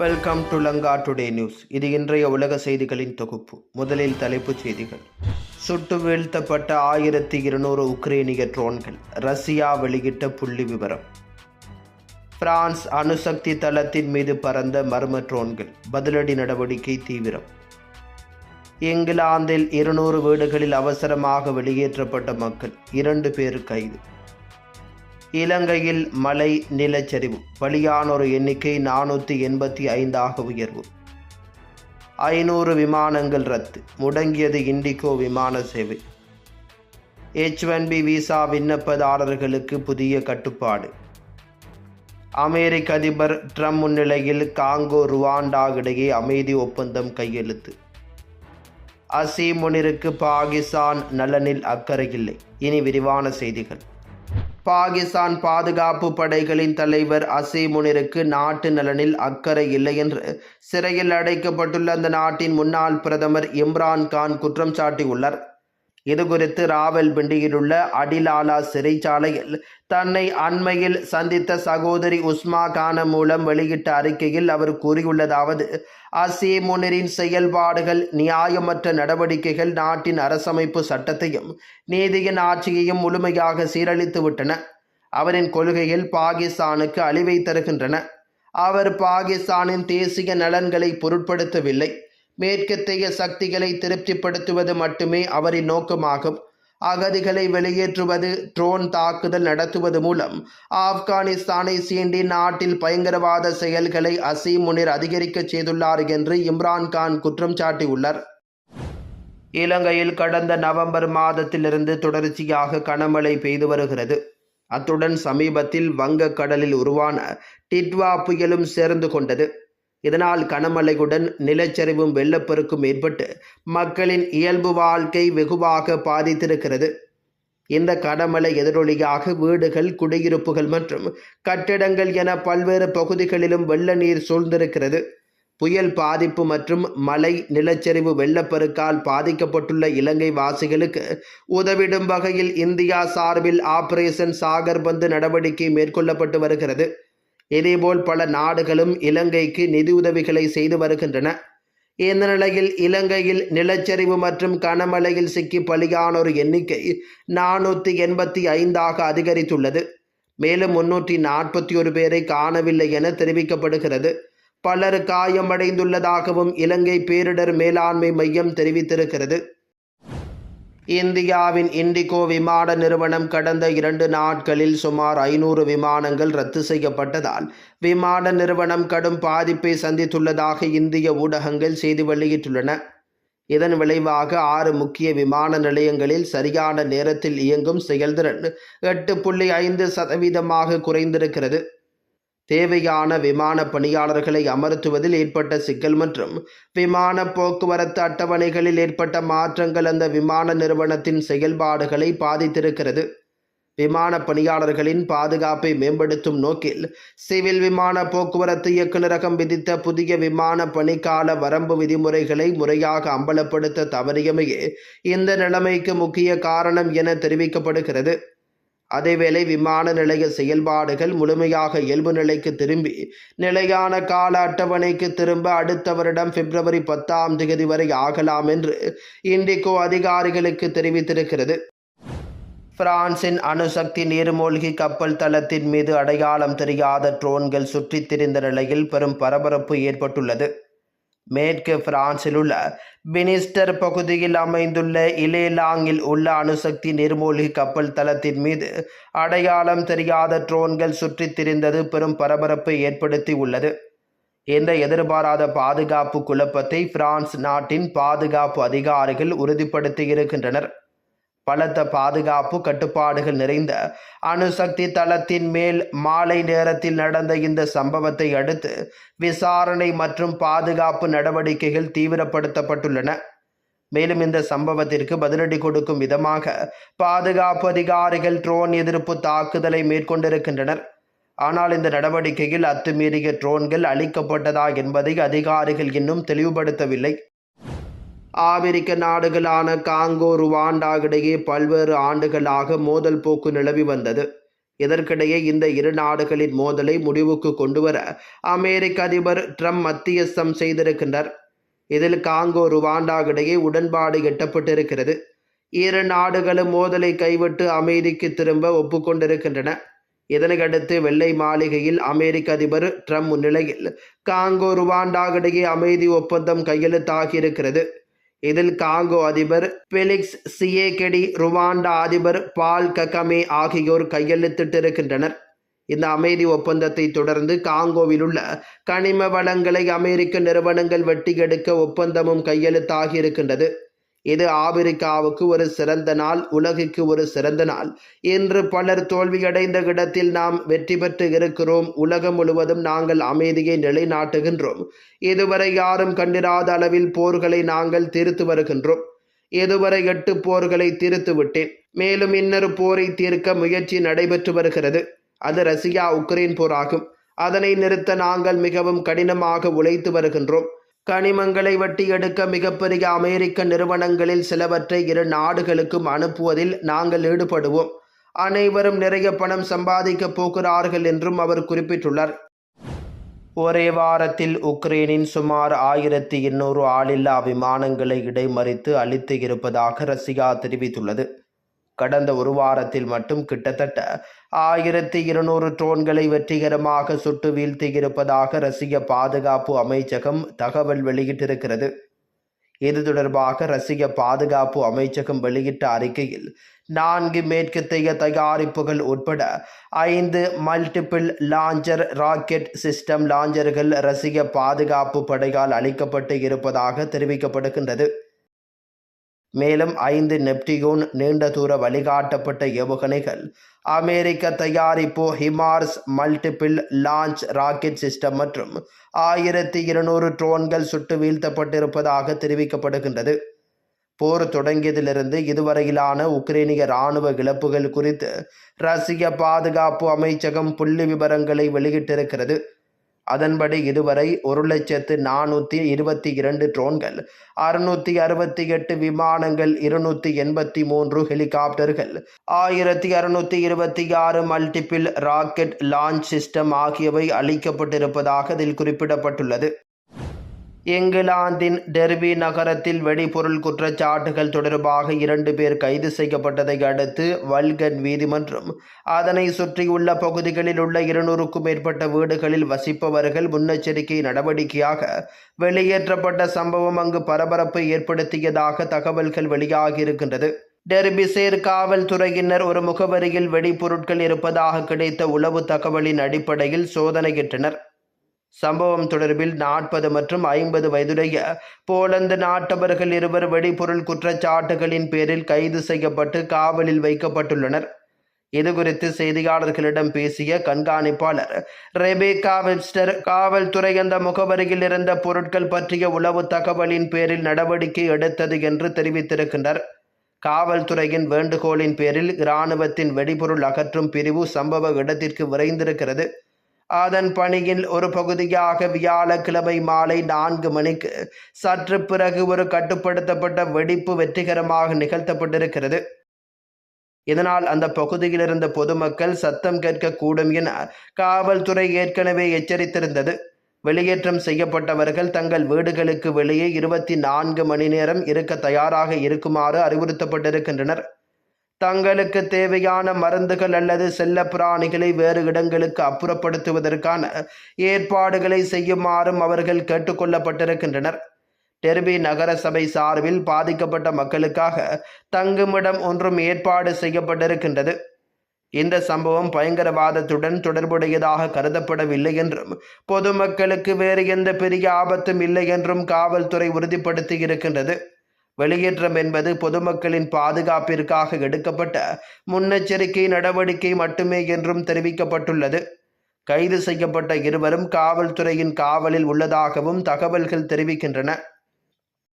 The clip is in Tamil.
Welcome to Lanka today news இது இன்றைய உலக செய்திகளின் தொகுப்பு. முதலில் தலைப்புச் செய்திகள். சுட்டு வீழ்த்தப்பட்ட ஆயிரத்தி இருநூறு உக்ரேனிய ட்ரோன்கள். ரஷ்யா வெளியிட்ட புள்ளி விவரம். பிரான்ஸ் அணுசக்தி தளத்தின் மீது பறந்த மர்ம ட்ரோன்கள். பதிலடி நடவடிக்கை தீவிரம். இங்கிலாந்தில் இருநூறு வீடுகளில் அவசரமாக வெளியேற்றப்பட்ட மக்கள். இரண்டு பேர் கைது. இலங்கையில் மழை நிலச்சரிவு. பலியானோர் எண்ணிக்கை நானூற்றி எண்பத்தி ஐந்தாக உயர்வு. ஐநூறு விமானங்கள் ரத்து. முடங்கியது இண்டிகோ விமான சேவை. எச் ஒன் பி விசா விண்ணப்பதாரர்களுக்கு புதிய கட்டுப்பாடு. அமெரிக்க அதிபர் ட்ரம்ப் முன்னிலையில் காங்கோ ருவாண்டா இடையே அமைதி ஒப்பந்தம் கையெழுத்து. அசி முனிருக்கு பாகிஸ்தான் நலனில் அக்கறை இல்லை இனி விரிவான செய்திகள். பாகிஸ்தான் பாதுகாப்பு படைகளின் தலைவர் அசீமுனிருக்கு நாட்டு நலனில் அக்கறை இல்லை என்று சிறையில் அடைக்கப்பட்டுள்ள அந்த நாட்டின் முன்னாள் பிரதமர் இம்ரான் கான் குற்றம் சாட்டியுள்ளார். இதுகுறித்து ராவல்பிண்டியில் உள்ள அடிலாலா சிறைச்சாலையில் தன்னை அண்மையில் சந்தித்த சகோதரி உஸ்மா கான மூலம் வெளியிட்ட அறிக்கையில் அவர் கூறியுள்ளதாவது அசே முனரின் செயல்பாடுகள் நியாயமற்ற நடவடிக்கைகள் நாட்டின் அரசமைப்பு சட்டத்தையும் நீதியின் ஆட்சியையும் முழுமையாக சீரழித்து விட்டன அவரின் கொள்கையில் பாகிஸ்தானுக்கு அழிவை தருகின்றன. அவர் பாகிஸ்தானின் தேசிய நலன்களை பொருட்படுத்தவில்லை. மேற்கத்திய சக்திகளை திருப்திப்படுத்துவது மட்டுமே அவரின் நோக்கமாகும். அகதிகளை வெளியேற்றுவது ட்ரோன் தாக்குதல் நடத்துவது மூலம் ஆப்கானிஸ்தானை சீண்டி நாட்டில் பயங்கரவாத செயல்களை அசீம் முனிர் அதிகரிக்கச் செய்துள்ளார் என்று இம்ரான்கான் குற்றம் சாட்டியுள்ளார். இலங்கையில் கடந்த நவம்பர் மாதத்திலிருந்து தொடர்ச்சியாக கனமழை பெய்து வருகிறது. அத்துடன் சமீபத்தில் வங்கக்கடலில் உருவான டிட்வா புயலும் சேர்ந்து கொண்டது. இதனால் கனமழையுடன் நிலச்சரிவும் வெள்ளப்பெருக்கும் ஏற்பட்டு மக்களின் இயல்பு வாழ்க்கை வெகுவாக பாதித்திருக்கிறது. இந்த கனமழை எதிரொலியாக வீடுகள் குடியிருப்புகள் மற்றும் கட்டிடங்கள் என பல்வேறு பகுதிகளிலும் வெள்ள நீர் சூழ்ந்திருக்கிறது. புயல் பாதிப்பு மற்றும் மழை நிலச்சரிவு வெள்ளப்பெருக்கால் பாதிக்கப்பட்டுள்ள இலங்கை வாசிகளுக்கு உதவிடும் வகையில் இந்தியா சார்பில் ஆபரேஷன் சாகர் பந்து நடவடிக்கை மேற்கொள்ளப்பட்டு வருகிறது. இதேபோல் பல நாடுகளும் இலங்கைக்கு நிதியுதவிகளை செய்து வருகின்றன. இந்த நிலையில் இலங்கையில் நிலச்சரிவு மற்றும் கனமழையில் சிக்கி பலியானோர் எண்ணிக்கை நானூற்றி எண்பத்தி ஐந்தாக அதிகரித்துள்ளது. மேலும் முன்னூற்றி நாற்பத்தி ஒரு பேரை காணவில்லை என தெரிவிக்கப்படுகிறது. பலர் காயமடைந்துள்ளதாகவும் இலங்கை பேரிடர் மேலாண்மை மையம் தெரிவித்திருக்கிறது. இந்தியாவின் இண்டிகோ விமான நிறுவனம் கடந்த இரண்டு நாட்களில் சுமார் ஐநூறு விமானங்கள் ரத்து செய்யப்பட்டதால் விமான நிறுவனம் கடும் பாதிப்பை சந்தித்துள்ளதாக இந்திய ஊடகங்கள் செய்தி வெளியிட்டுள்ளன. இதன் விளைவாக ஆறு முக்கிய விமான நிலையங்களில் சரியான நேரத்தில் இயங்கும் செயல்திறன் எட்டு புள்ளி ஐந்து சதவீதமாக குறைந்திருக்கிறது. தேவையான விமான பணியாளர்களை அமர்த்துவதில் ஏற்பட்ட சிக்கல் மற்றும் விமான போக்குவரத்து அட்டவணைகளில் ஏற்பட்ட மாற்றங்கள் அந்த விமான நிறுவனத்தின் செயல்பாடுகளை பாதித்திருக்கிறது. விமான பணியாளர்களின் பாதுகாப்பை மேம்படுத்தும் நோக்கில் சிவில் விமான போக்குவரத்து இயக்குநரகம் விதித்த புதிய விமான பணிக்கால வரம்பு விதிமுறைகளை முறையாக அம்பலப்படுத்த தவறியமையே இந்த நிலைமைக்கு முக்கிய காரணம் என தெரிவிக்கப்படுகிறது. அதேவேளை விமான நிலைய செயல்பாடுகள் முழுமையாக இயல்பு நிலைக்கு திரும்பி நிலையான கால அட்டவணைக்கு திரும்ப அடுத்த வருடம் பிப்ரவரி பத்தாம் தேதி வரை ஆகலாம் என்று இண்டிகோ அதிகாரிகளுக்கு தெரிவித்திருக்கிறது. பிரான்சின் அணுசக்தி நீர்மூழ்கி கப்பல் தளத்தின் மீது அடையாளம் தெரியாத ட்ரோன்கள் சுற்றித் திரிந்த நிலையில் பெரும் பரபரப்பு ஏற்பட்டுள்ளது. மேற்கு பிரான்சில் உள்ள பினிஸ்டர் பகுதியில் அமைந்துள்ள இலேலாங்கில் உள்ள அணுசக்தி நீர்மூழ்கி கப்பல் தளத்தின் மீது அடையாளம் தெரியாத ட்ரோன்கள் சுற்றித் திரிந்தது பெரும் பரபரப்பை ஏற்படுத்தி உள்ளது. இந்த எதிர்பாராத பாதுகாப்பு குழப்பத்தை பிரான்ஸ் நாட்டின் பாதுகாப்பு அதிகாரிகள் உறுதிப்படுத்தியிருக்கின்றனர் பலத்த பாதுகாப்பு கட்டுப்பாடுகள் நிறைந்த அணுசக்தி தளத்தின் மேல் மாலை நேரத்தில் நடந்த இந்த சம்பவத்தை அடுத்து விசாரணை மற்றும் பாதுகாப்பு நடவடிக்கைகள் தீவிரப்படுத்தப்பட்டுள்ளன. மேலும் இந்த சம்பவத்திற்கு பதிலடி கொடுக்கும் விதமாக பாதுகாப்பு அதிகாரிகள் ட்ரோன் எதிர்ப்பு தாக்குதலை மேற்கொண்டிருக்கின்றனர். ஆனால் இந்த நடவடிக்கையில் அத்துமீறிய ட்ரோன்கள் அளிக்கப்பட்டதா என்பதை அதிகாரிகள் இன்னும் தெளிவுபடுத்தவில்லை. ஆப்பிரிக்க நாடுகளான காங்கோ ருவாண்டா இடையே பல்வேறு ஆண்டுகளாக மோதல் போக்கு நிலவி வந்தது. இதற்கிடையே இந்த இரு நாடுகளின் மோதலை முடிவுக்கு கொண்டுவர அமெரிக்க அதிபர் ட்ரம்ப் மத்தியஸ்தம் செய்திருக்கின்றார். இதில் காங்கோ ருவாண்டா இடையே உடன்பாடு எட்டப்பட்டிருக்கிறது. இரு நாடுகளும் மோதலை கைவிட்டு அமைதிக்கு திரும்ப ஒப்புக்கொண்டிருக்கின்றன. இதனையடுத்து வெள்ளை மாளிகையில் அமெரிக்க அதிபர் ட்ரம்ப் முன்னிலையில் காங்கோ ருவாண்டா இடையே அமைதி ஒப்பந்தம் கையெழுத்தாகியிருக்கிறது. இதில் காங்கோ அதிபர் பெலிக்ஸ் சியேகெடி ருவாண்டா அதிபர் பால் ககமே ஆகியோர் கையெழுத்திட்டிருக்கின்றனர். இந்த அமைதி ஒப்பந்தத்தை தொடர்ந்து காங்கோவில் உள்ள கனிம வளங்களை அமெரிக்க நிறுவனங்கள் வெட்டி எடுக்க ஒப்பந்தமும் கையெழுத்தாகியிருக்கின்றது. இது ஆப்பிரிக்காவுக்கு ஒரு சிறந்த நாள் உலகுக்கு ஒரு சிறந்த நாள். இன்று பலர் தோல்வியடைந்த இடத்தில் நாம் வெற்றி பெற்று இருக்கிறோம். உலகம் முழுவதும் நாங்கள் அமைதியை நிலைநாட்டுகின்றோம். இதுவரை யாரும் கண்டிராத அளவில் போர்களை நாங்கள் தீர்த்து வருகின்றோம். இதுவரை எட்டு போர்களை தீர்த்து விட்டேன். மேலும் இன்னொரு போரை தீர்க்க முயற்சி நடைபெற்று வருகிறது. அது ரஷ்யா உக்ரைன் போராகும். அதனை நிறுத்த நாங்கள் மிகவும் கடினமாக உழைத்து வருகின்றோம். கனிமங்களை வெட்டி எடுக்க மிகப்பெரிய அமெரிக்க நிறுவனங்களில் சிலவற்றை இரு நாடுகளுக்கும் அனுப்புவதில் நாங்கள் ஈடுபடுவோம். அனைவரும் நிறைய பணம் சம்பாதிக்கப் போகிறார்கள் என்றும் அவர் குறிப்பிட்டுள்ளார். ஒரே வாரத்தில் உக்ரைனின் சுமார் ஆயிரத்தி எண்ணூறு ஆளில்லா விமானங்களை இடைமறித்து அளித்து இருப்பதாக ரஷ்யா தெரிவித்துள்ளது. கடந்த ஒரு வாரத்தில் மட்டும் கிட்டத்தட்ட ஆயிரத்தி இருநூறு ட்ரோன்களை வெற்றிகரமாக சுட்டு வீழ்த்தியிருப்பதாக ரஷ்ய பாதுகாப்பு அமைச்சகம் தகவல் வெளியிட்டிருக்கிறது. இது தொடர்பாக ரஷ்ய பாதுகாப்பு அமைச்சகம் வெளியிட்ட அறிக்கையில் நான்கு மேற்கத்தைய தயாரிப்புகள் உட்பட ஐந்து மல்டிபிள் லாஞ்சர் ராக்கெட் சிஸ்டம் லாஞ்சர்கள் ரஷ்ய பாதுகாப்பு படையால் அளிக்கப்பட்டு இருப்பதாக தெரிவிக்கப்படுகின்றது. மேலும் ஐந்து நெப்டியூன் நீண்ட தூர வழிகாட்டப்பட்ட ஏவுகணைகள். அமெரிக்க தயாரிப்பு HIMARS multiple launch rocket system மற்றும் ஆயிரத்தி இருநூறு ட்ரோன்கள் சுட்டு வீழ்த்தப்பட்டிருப்பதாக தெரிவிக்கப்படுகின்றது. போர் தொடங்கியதிலிருந்து இதுவரையிலான உக்ரைனிய இராணுவ இழப்புகள் குறித்து ரஷ்ய பாதுகாப்பு அமைச்சகம் புள்ளி விவரங்களை வெளியிட்டிருக்கிறது. அதன்படி இதுவரை ஒரு லட்சத்து நானூற்றி இருபத்தி இரண்டு ட்ரோன்கள் அறுநூற்றி அறுபத்தி எட்டு விமானங்கள் இருநூற்றி எண்பத்தி மூன்று ஹெலிகாப்டர்கள் ஆயிரத்தி அறுநூற்றி இருபத்தி ஆறு மல்டிபிள் ராக்கெட் லான்ச் சிஸ்டம் ஆகியவை அளிக்கப்பட்டிருப்பதாக அதில் குறிப்பிடப்பட்டுள்ளது. இங்கிலாந்தின் டெர்பி நகரத்தில் வெடிபொருள் குற்றச்சாட்டுகள் தொடர்பாக இரண்டு பேர் கைது செய்யப்பட்டதை அடுத்து வல்கன் நீதிமன்றம் அதனை சுற்றியுள்ள பகுதிகளில் உள்ள இருநூறுக்கும் மேற்பட்ட வீடுகளில் வசிப்பவர்கள் முன்னெச்சரிக்கை நடவடிக்கையாக வெளியேற்றப்பட்ட சம்பவம் அங்கு பரபரப்பை ஏற்படுத்தியதாக தகவல்கள் வெளியாகியிருக்கின்றது. டெர்பிசேர் காவல்துறையினர் ஒரு முகவரியில் வெடிபொருட்கள் இருப்பதாக கிடைத்த உளவு தகவலின் அடிப்படையில் சோதனையிட்டனர். சம்பவம் தொடர்பில் நாற்பது மற்றும் ஐம்பது வயதுடைய போலந்து நாட்டவர்கள் இருவர் வெடிபொருள் குற்றச்சாட்டுகளின் பேரில் கைது செய்யப்பட்டு காவலில் வைக்கப்பட்டுள்ளனர். இதுகுறித்து செய்தியாளர்களிடம் பேசிய கண்காணிப்பாளர் ரெபேகா வெப்ஸ்டர் காவல்துறை அந்த முகவரியில் இருந்த பொருட்கள் பற்றிய உளவு தகவலின் பேரில் நடவடிக்கை எடுத்தது என்று தெரிவித்திருக்கின்றார் காவல்துறையின் வேண்டுகோளின் பேரில் இராணுவத்தின் வெடிபொருள் அகற்றும் பிரிவு சம்பவ இடத்திற்கு விரைந்திருக்கிறது. அதன் பணியில் ஒரு பகுதியாக வியாழக்கிழமை மாலை நான்கு மணிக்கு சற்று பிறகு ஒரு கட்டுப்படுத்தப்பட்ட வெடிப்பு வெற்றிகரமாக நிகழ்த்தப்பட்டிருக்கிறது. இதனால் அந்த பகுதியில் இருந்த பொதுமக்கள் சத்தம் கேட்கக்கூடும் என காவல்துறை ஏற்கனவே எச்சரித்திருந்தது. வெளியேற்றம் செய்யப்பட்டவர்கள் தங்கள் வீடுகளுக்கு வெளியே இருபத்தி நான்கு மணி நேரம் இருக்க தயாராக இருக்குமாறு அறிவுறுத்தப்பட்டிருக்கின்றனர். தங்களுக்கு தேவையான மருந்துகள் அல்லது செல்ல பிராணிகளை வேறு இடங்களுக்கு அப்புறப்படுத்துவதற்கான ஏற்பாடுகளை செய்யுமாறும் அவர்கள் கேட்டுக்கொள்ளப்பட்டிருக்கின்றனர். டெர்பி நகர சபை சார்பில் பாதிக்கப்பட்ட மக்களுக்காக தங்குமிடம் ஒன்றும் ஏற்பாடு செய்யப்பட்டிருக்கின்றது. இந்த சம்பவம் பயங்கரவாதத்துடன் தொடர்புடையதாக கருதப்படவில்லை என்றும் பொதுமக்களுக்கு வேறு எந்த பெரிய ஆபத்தும் இல்லை என்றும் காவல்துறை உறுதிப்படுத்தி இருக்கின்றது. வெளியேற்றம் என்பது பொதுமக்களின் பாதுகாப்பிற்காக எடுக்கப்பட்ட முன்னெச்சரிக்கை நடவடிக்கை மட்டுமே என்றும் தெரிவிக்கப்பட்டுள்ளது. கைது செய்யப்பட்ட இருவரும் காவல்துறையின் காவலில் உள்ளதாகவும் தகவல்கள் தெரிவிக்கின்றன.